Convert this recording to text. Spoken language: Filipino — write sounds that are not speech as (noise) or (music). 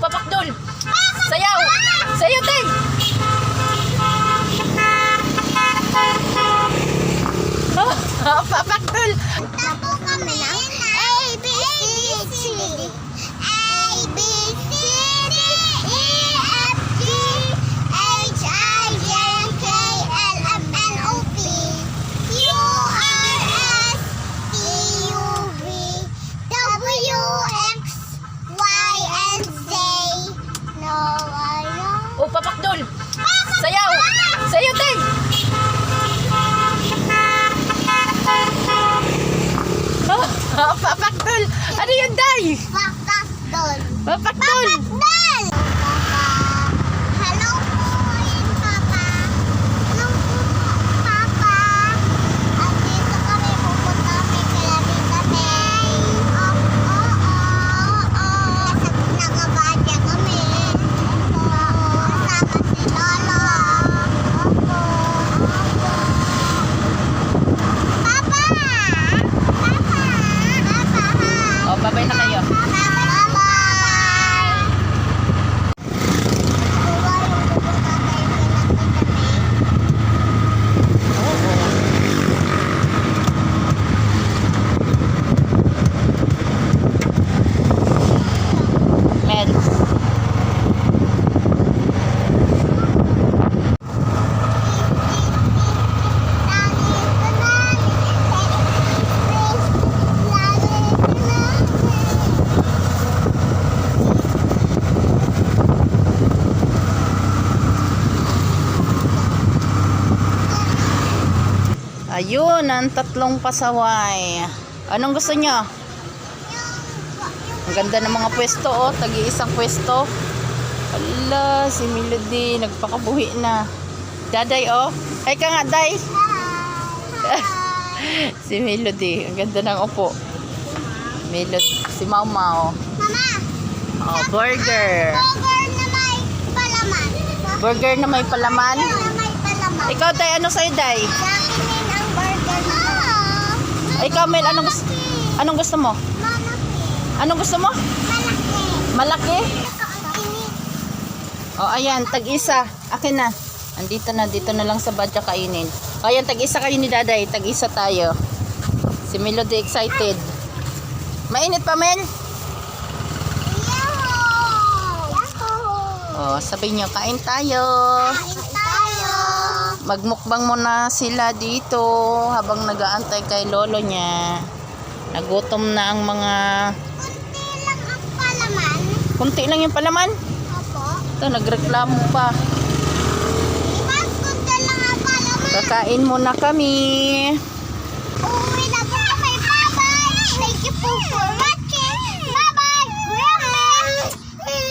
papakdol. Sayaw. Sayaw, tay. (laughs) Oh, oh, papakdol. Papakdol. Sayaw. Sayaw, tay. Oh, (laughs) papakdol. Ano yun, day? Pakakdol. Papakdol. Iya. Ayun, ang tatlong pasaway. Anong gusto nyo? Ang ganda ng mga pwesto, oh. Tagi-isang pwesto. Ala, si Melody, nagpakabuhi na. Daday, oh. Ay ka nga, Day. (laughs) si Melody, ang ganda ng upo. Melody, si Mau Mau. Mama! Oh, burger. Burger na may palaman. Burger na may palaman. Na may palaman. Ikaw, Day, ano sa'yo, Day? Sa akin din ang burger na Ay, ikaw, Mel, anong gusto, anong gusto mo? Malaki. Anong gusto mo? Malaki. Malaki? O, ayan, tag-isa. Akin na. Andito na, dito na lang sa badya kainin. O, ayan, tag-isa kayo ni Daday. Tag-isa tayo. Si Melody excited. Mainit pa, Mel? Yahoo! Yahoo! O, sabi nyo, kain tayo. Kain tayo. Magmukbang muna sila dito habang nagaantay kay lolo niya. Nagutom na ang mga... Kunti lang ang palaman. Kunti lang yung palaman. Opo. Ito, nagreklamo pa. Mas kunti lang ang palaman. Kakain muna kami. Uuwi